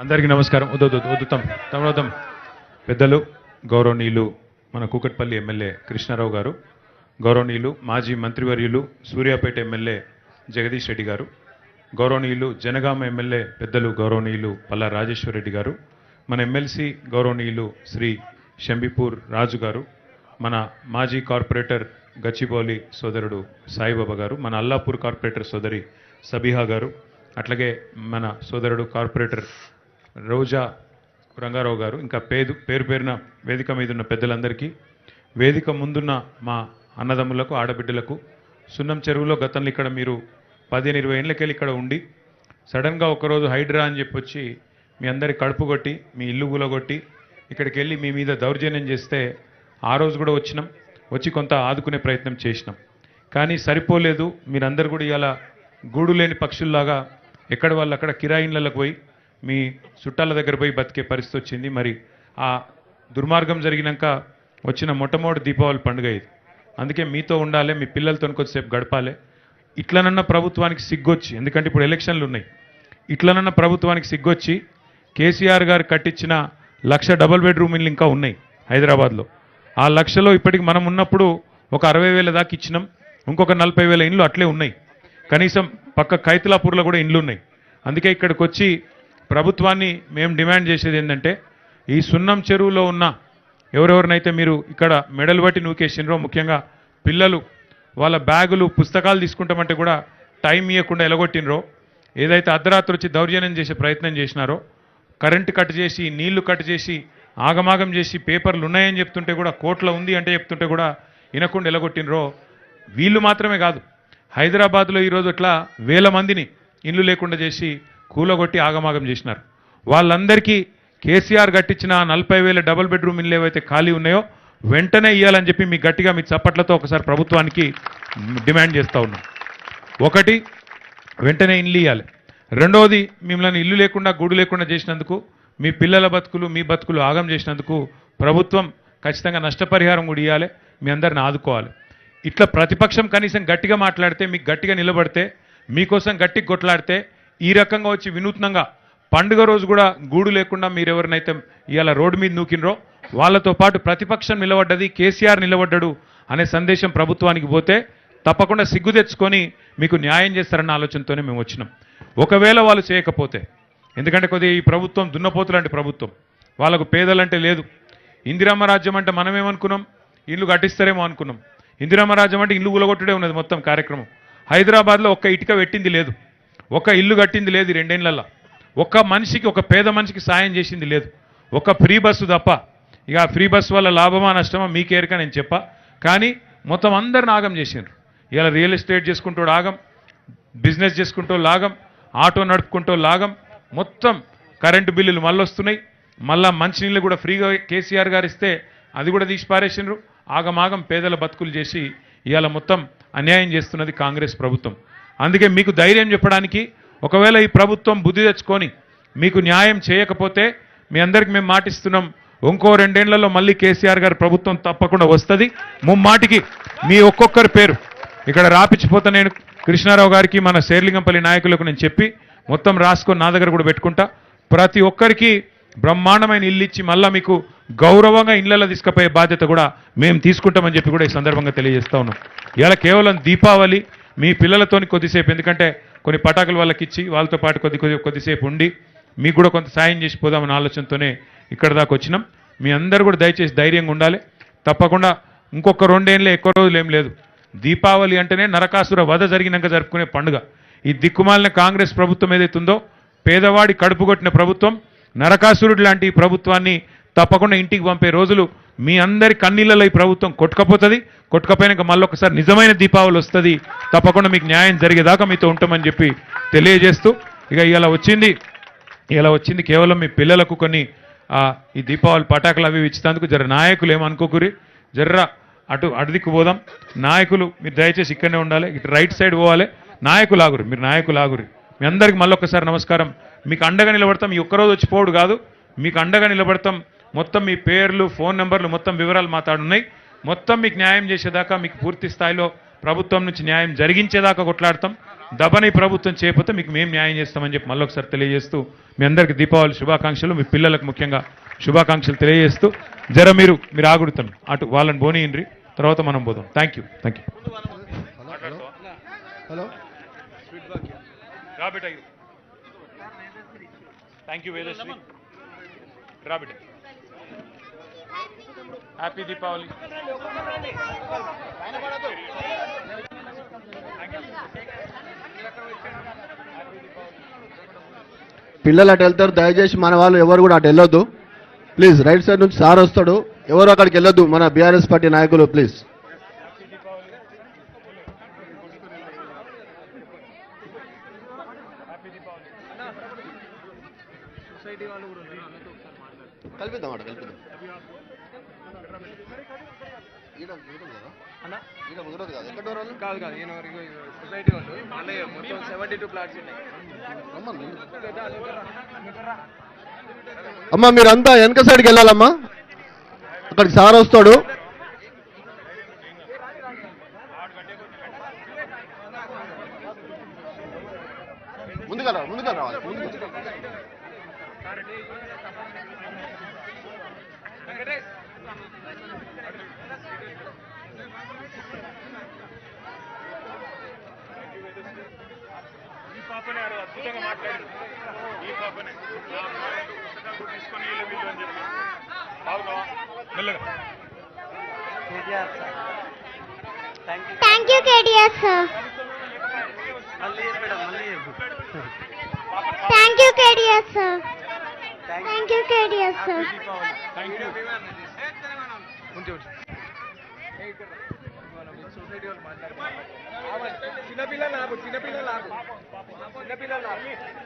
అందరికీ నమస్కారం. వద్దుతాం వద్దు పెద్దలు గౌరవనీయులు మన కూకట్పల్లి ఎమ్మెల్యే కృష్ణారావు గారు గౌరవనీయులు మాజీ మంత్రివర్యులు సూర్యాపేట ఎమ్మెల్యే జగదీష్ రెడ్డి గారు గౌరవనీయులు జనగామ ఎమ్మెల్యే పెద్దలు గౌరవనీయులు పల్లా రాజేశ్వర రెడ్డి గారు మన ఎమ్మెల్సీ గౌరవనీయులు శ్రీ షంబిపూర్ రాజు గారు మన మాజీ కార్పొరేటర్ గచ్చిబౌలి సోదరుడు సాయిబాబా గారు మన అల్లాపూర్ కార్పొరేటర్ సోదరి సబిహా గారు అట్లాగే మన సోదరుడు కార్పొరేటర్ రోజా రంగారావు గారు ఇంకా పేరు పేరు పేరున వేదిక మీద ఉన్న పెద్దలందరికీ వేదిక ముందున్న మా అన్నదమ్ములకు ఆడబిడ్డలకు సున్నం చెరువులో గతంలో ఇక్కడ మీరు పదిహేను ఇరవై ఏళ్ళకెళ్ళి ఇక్కడ ఉండి సడన్గా ఒకరోజు హైడ్రా అని చెప్పి వచ్చి మీ అందరి కడుపు కొట్టి మీ ఇల్లు గులగొట్టి ఇక్కడికి వెళ్ళి మీ మీద దౌర్జన్యం చేస్తే ఆ రోజు కూడా వచ్చినాం. వచ్చి కొంత ఆదుకునే ప్రయత్నం చేసినాం. కానీ సరిపోలేదు. మీరందరూ కూడా ఇలా గూడు లేని పక్షుల్లాగా ఎక్కడ వాళ్ళు అక్కడ కిరాయిన్లకు పోయి మీ చుట్టాల దగ్గర పోయి బతికే పరిస్థితి వచ్చింది. మరి ఆ దుర్మార్గం జరిగినాక వచ్చిన మొట్టమొదటి దీపావళి పండుగ ఇది. అందుకే మీతో ఉండాలి మీ పిల్లలతో కొద్దిసేపు గడపాలి. ఇట్లనన్న ప్రభుత్వానికి సిగ్గొచ్చి ఎందుకంటే ఇప్పుడు ఎలక్షన్లు ఉన్నాయి. ఇట్లనన్న ప్రభుత్వానికి సిగ్గొచ్చి కేసీఆర్ గారు కట్టించిన లక్ష డబల్ బెడ్రూమ్ ఇల్లు ఇంకా ఉన్నాయి హైదరాబాద్లో. ఆ లక్షలో ఇప్పటికి మనం ఉన్నప్పుడు ఒక అరవై వేల దాకా ఇచ్చినాం. ఇంకొక నలభై వేల ఇండ్లు అట్లే ఉన్నాయి. కనీసం పక్క కైతలాపూర్లో కూడా ఇండ్లు ఉన్నాయి. అందుకే ఇక్కడికి వచ్చి ప్రభుత్వాన్ని మేము డిమాండ్ చేసేది ఏంటంటే ఈ సున్నం చెరువులో ఉన్న ఎవరెవరినైతే మీరు ఇక్కడ మెడల్ బట్టి నూకేసిండ్రో ముఖ్యంగా పిల్లలు వాళ్ళ బ్యాగులు పుస్తకాలు తీసుకుంటామంటే కూడా టైం ఇవ్వకుండా ఎలగొట్టినరో ఏదైతే అర్ధరాత్రి వచ్చి దౌర్జన్యం చేసే ప్రయత్నం చేసినారో కరెంటు కట్ చేసి నీళ్ళు కట్ చేసి ఆగమాగం చేసి పేపర్లు ఉన్నాయని చెప్తుంటే కూడా కోట్ల ఉంది అంటే చెప్తుంటే కూడా వినకుండా ఎలగొట్టినరో వీళ్ళు మాత్రమే కాదు. హైదరాబాద్లో ఈరోజు ఇట్లా వేల మందిని ఇల్లు లేకుండా చేసి కూలగొట్టి ఆగమాగం చేసినారు. వాళ్ళందరికీ కేసీఆర్ కట్టించిన నలభై వేల డబుల్ బెడ్రూమ్ ఇల్లు ఏవైతే ఖాళీ ఉన్నాయో వెంటనే ఇవ్వాలని చెప్పి మీ గట్టిగా మీ చప్పట్లతో ఒకసారి ప్రభుత్వానికి డిమాండ్ చేస్తూ ఉన్నాం. ఒకటి వెంటనే ఇల్లు ఇవ్వాలి రెండవది మిమ్మల్ని ఇల్లు లేకుండా గూడు లేకుండా చేసినందుకు మీ పిల్లల బతుకులు మీ బతుకులు ఆగం చేసినందుకు ప్రభుత్వం ఖచ్చితంగా నష్టపరిహారం కూడా ఇవ్వాలి మీ అందరిని ఆదుకోవాలి. ఇట్లా ప్రతిపక్షం కనీసం గట్టిగా మాట్లాడితే మీకు గట్టిగా నిలబడితే మీకోసం గట్టిగా కొట్లాడితే ఈ రకంగా వచ్చి వినూత్నంగా పండుగ రోజు కూడా గూడు లేకుండా మీరు ఎవరినైతే ఇవాళ రోడ్డు మీద నూకినరో వాళ్ళతో పాటు ప్రతిపక్షం నిలబడ్డది కేసీఆర్ నిలబడ్డాడు అనే సందేశం ప్రభుత్వానికి పోతే తప్పకుండా సిగ్గు తెచ్చుకొని మీకు న్యాయం చేస్తారన్న ఆలోచనతోనే మేము వచ్చినాం. ఒకవేళ వాళ్ళు చేయకపోతే ఎందుకంటే కొద్దిగా ఈ ప్రభుత్వం దున్నపోతులాంటి ప్రభుత్వం వాళ్ళకు పేదలంటే లేదు. ఇందిరమ్మ రాజ్యం అంటే మనమేమనుకున్నాం? ఇల్లు కట్టిస్తారేమో అనుకున్నాం. ఇందిరమ్మ రాజ్యం అంటే ఇల్లు గులగొట్టుడే ఉన్నది మొత్తం కార్యక్రమం. హైదరాబాద్లో ఒక్క ఇటుక పెట్టింది లేదు. ఒక ఇల్లు కట్టింది లేదు ఈ రెండేళ్ళలో ఒక్క మనిషికి ఒక పేద మనిషికి సాయం చేసింది లేదు. ఒక ఫ్రీ బస్సు తప్ప. ఇక ఫ్రీ బస్సు వల్ల లాభమా నష్టమా మీకేరిక నేను చెప్పా. కానీ మొత్తం అందరిని ఆగం చేసిండ్రు. ఇలా రియల్ ఎస్టేట్ చేసుకుంటూ ఆగం బిజినెస్ చేసుకుంటూ లాగం ఆటో నడుపుకుంటూ లాగం మొత్తం కరెంటు బిల్లులు మళ్ళీ వస్తున్నాయి మళ్ళా మంచినీళ్ళు కూడా ఫ్రీగా కేసీఆర్ గారు ఇస్తే అది కూడా తీసిపారేసిండ్రు ఆగమాగం పేదల బతుకులు చేసి ఇవాళ మొత్తం అన్యాయం చేస్తున్నది కాంగ్రెస్ ప్రభుత్వం. అందుకే మీకు ధైర్యం చెప్పడానికి ఒకవేళ ఈ ప్రభుత్వం బుద్ధి తెచ్చుకొని మీకు న్యాయం చేయకపోతే మీ అందరికి మేము మాటిస్తున్నాం ఇంకో రెండేళ్ళలో మళ్ళీ కేసీఆర్ గారి ప్రభుత్వం తప్పకుండా వస్తుంది. ముమ్మాటికి మీ ఒక్కొక్కరి పేరు. ఇక్కడ రాపిచ్చిపోతా నేను కృష్ణారావు గారికి మన శేర్లింగంపల్లి నాయకులకు నేను చెప్పి మొత్తం రాసుకొని నా దగ్గర కూడా పెట్టుకుంటా. ప్రతి ఒక్కరికి బ్రహ్మాండమైన ఇల్లు ఇచ్చి మళ్ళా మీకు గౌరవంగా ఇళ్ళలో తీసుకుపోయే బాధ్యత కూడా మేము తీసుకుంటామని చెప్పి కూడా ఈ సందర్భంగా తెలియజేస్తా ఉన్నాం. ఇలా కేవలం దీపావళి మీ పిల్లలతోని కొద్దిసేపు ఎందుకంటే కొన్ని పటాకులు వాళ్ళకి ఇచ్చి వాళ్ళతో పాటు కొద్ది కొద్ది కొద్దిసేపు ఉండి మీకు కూడా కొంత సాయం చేసి పోదామన్న ఆలోచనతోనే ఇక్కడ దాకా వచ్చినాం. మీ అందరూ కూడా దయచేసి ధైర్యంగా ఉండాలి. తప్పకుండా ఇంకొక రెండేళ్ళే ఎక్కువ రోజులు ఏం లేదు. దీపావళి అంటేనే నరకాసుర వధ జరిగినాక జరుపుకునే పండుగ. ఈ దిక్కుమాలిన కాంగ్రెస్ ప్రభుత్వం ఏదైతుందో పేదవాడి కడుపు కొట్టిన ప్రభుత్వం నరకాసురుడు లాంటి ప్రభుత్వాన్ని తప్పకుండా ఇంటికి పంపే రోజులు మీ అందరి కన్నీళ్ళలో ఈ ప్రభుత్వం కొట్టుకపోతుంది. కొట్టుకపోయినాక మళ్ళొకసారి నిజమైన దీపావళి వస్తుంది. తప్పకుండా మీకు న్యాయం జరిగేదాకా మీతో ఉంటామని చెప్పి తెలియజేస్తూ ఇక ఇలా వచ్చింది. ఇలా వచ్చింది కేవలం మీ పిల్లలకు కొన్ని ఈ దీపావళి పటాకులు అవి ఇచ్చినందుకు జర నాయకులు ఏమనుకోకురి? జర్ర అటు అటుదిక్కు పోదాం. నాయకులు మీరు దయచేసి ఇక్కడనే ఉండాలి. ఇటు రైట్ సైడ్ పోవాలి. నాయకులు ఆగురు మీరు నాయకులు ఆగురి. మీ అందరికి మళ్ళొకసారి నమస్కారం. మీకు అండగా నిలబడతాం. ఈ ఒక్కరోజు వచ్చి పోడు కాదు. మీకు అండగా నిలబడతాం. మొత్తం మీ పేర్లు ఫోన్ నెంబర్లు మొత్తం వివరాలు మాట్లాడున్నాయి మొత్తం మీకు న్యాయం చేసేదాకా మీకు పూర్తి స్థాయిలో ప్రభుత్వం నుంచి న్యాయం జరిగించేదాకా కొట్లాడతాం. దబని ప్రభుత్వం చేయకపోతే మీకు మేము న్యాయం చేస్తామని చెప్పి మళ్ళీ ఒకసారి తెలియజేస్తూ మీ అందరికీ దీపావళి శుభాకాంక్షలు మీ పిల్లలకు ముఖ్యంగా శుభాకాంక్షలు తెలియజేస్తూ. జర మీరు మీరు ఆగుడుతాం. అటు వాళ్ళని పోనీయండ్రి తర్వాత మనం పోదాం thank you thank you thank you Vedashree. రాబిట happy Deepavali పిల్లలు అటు వెళ్తారు దయచేసి మన వాళ్ళు ఎవరు కూడా అటు వెళ్ళొద్దు. ప్లీజ్ రైట్ సైడ్ నుంచి సార్ వస్తాడు. ఎవరు అక్కడికి వెళ్ళొద్దు మన బీఆర్ఎస్ పార్టీ నాయకులు ప్లీజ్ కల్పిద్దాం అట కల్పిద్దాం ఈడ కుదరదు కదా? ఈడ కుదరదు కదా? ఎక్కడ వాళ్ళు? కాదు కాదు ఈయన వరకు సొసైటీ వాళ్ళు మొత్తం సెవెంటీ టూ ప్లాట్స్ ఉన్నాయి. అమ్మా మీరంతా వెనక సైడ్కి వెళ్ళాలమ్మా అక్కడికి సార్ వస్తాడు ఈ పాపనే ఆడు అద్భుతంగా మాట్లాడారు ఈ పాపనే. తీసుకొని వీళ్ళు వీళ్ళు అని చెప్పి. బాగున్నావా మెల్లగా. థ్యాంక్ యూ కేటీఆర్ సార్ మళ్ళీ చెప్పాడు మళ్ళీ చెప్పు. Thank you KTR sir thank you KTR sir thank you ఉంటే ఉంటే సొసైటీ వాళ్ళు మాట్లాడుతున్నారు చిన్నపిల్లలు నాకు చిన్నపిల్లలు నాకు. చిన్నపిల్లలు నాకు.